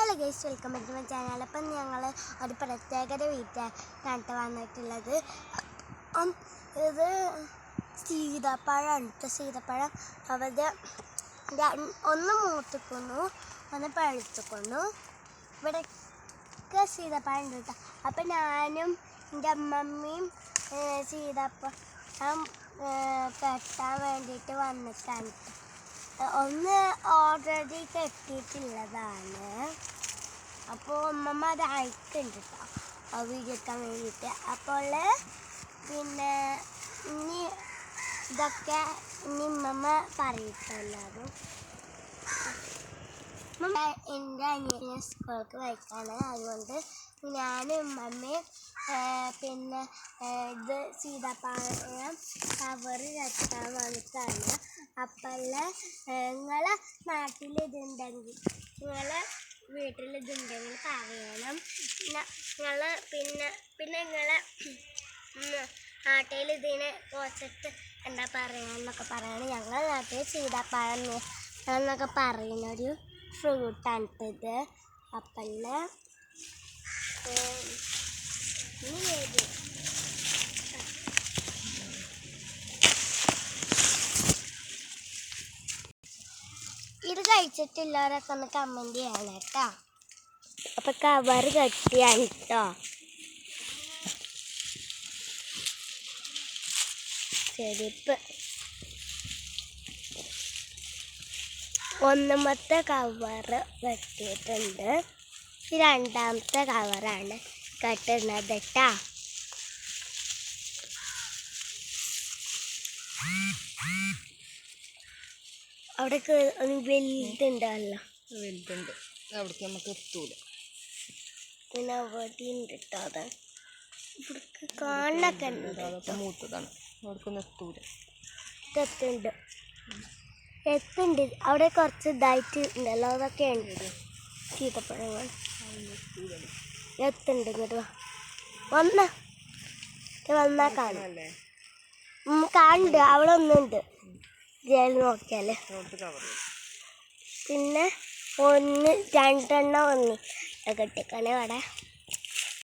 Hello guys welcome back to my channel അപ്പം ഞങ്ങൾ ഒരു പ്രത്യേകത വീട്ടിലാണ് വന്നിട്ടുള്ളത്. ഇത് സീതപ്പഴമാണ് കേട്ടോ സീതപ്പഴം. അവത് ഒന്ന് മൂത്തിക്കുന്നു ഒന്ന് പഴുത്തിക്കുന്നു. ഇവിടെയൊക്കെ സീതപ്പഴം ഉണ്ട് കേട്ടോ അപ്പം ഞാനും എന്റെ അമ്മമ്മയും സീതപ്പഴം കെട്ടാൻ വേണ്ടിയിട്ട് വന്നിട്ടാണ് ട്ടോ. ഒന്ന് ഓൾറെഡി കെട്ടിയിട്ടുള്ളതാണ് അപ്പോൾ അമ്മമ്മ അത് അയക്കുന്നുണ്ട് കേട്ടോ എടുക്കാൻ വേണ്ടിയിട്ട്. അപ്പോൾ പിന്നെ ഇനി ഇതൊക്കെ ഇനി അമ്മമ്മ പറയിട്ടുള്ളതും എന്റെ അനിയനെ സ്കൂൾക്ക് വയ്ക്കാണ്. അതുകൊണ്ട് ഞാനും ഉമ്മമ്മയും പിന്നെ ഇത് സീതാപ്പഴം കവറ് കെട്ടാൻ വന്നിട്ടാണ് അപ്പോഴ നിങ്ങളെ നാട്ടിൽ ഇതുണ്ടെങ്കിൽ നിങ്ങളെ വീട്ടിൽ ഇതുണ്ടെങ്കിൽ പറയണം നിങ്ങൾ പിന്നെ പിന്നെ നിങ്ങളെ നാട്ടിൽ ഇതിനെ കോച്ചിട്ട് എന്താ പറയാന്നൊക്കെ പറയണം. ഞങ്ങളെ നാട്ടിൽ ചീതാപ്പഴം എന്നൊക്കെ പറയുന്നൊരു ഫ്രൂട്ടാണ് ഇത് അപ്പല്ല ഇനി ഇത് കഴിച്ചിട്ടുള്ളവരൊക്കെ ഒന്ന് കമന്റ് ചെയ്യണം കേട്ടോ. അപ്പൊ കവർ കട്ടിയാണ് കേട്ടോ ചെരുപ്പ്. ഒന്നാമത്തെ കവർ വെട്ടിയിട്ടുണ്ട്. രണ്ടാമത്തെ കവറാണ് കെട്ടുന്നത് കേട്ടോ അവിടെ വലുതുണ്ടല്ലോ. വലുതുണ്ട്. അവിടേക്ക് നമുക്ക് എത്തൂല. പിന്നെ അവിടെ ഉണ്ട് കേട്ടോ അത്. ഇവിടേക്ക് കാണൊക്കെ അതൊക്കെ മൂത്തതാണ്. അവിടേക്കൊന്നും എത്തൂല. എത്തുണ്ട് എത്തുണ്ട്. അവിടെ കുറച്ച് ഇതായിട്ട് ഉണ്ടല്ലോ. അതൊക്കെ ഉണ്ട്. ചീത്തപ്പഴങ്ങൾ. എത്തുണ്ട് ഇങ്ങോട്ട് വാ. വന്ന. വന്നാ കാണും. കാണുന്നുണ്ട്. അവിടെ ഒന്നുണ്ട്. ജയിൽ കവർ പിന്നെ ഒന്ന് രണ്ടെണ്ണം ഒന്ന് കെട്ടിക്കണേ അവിടെ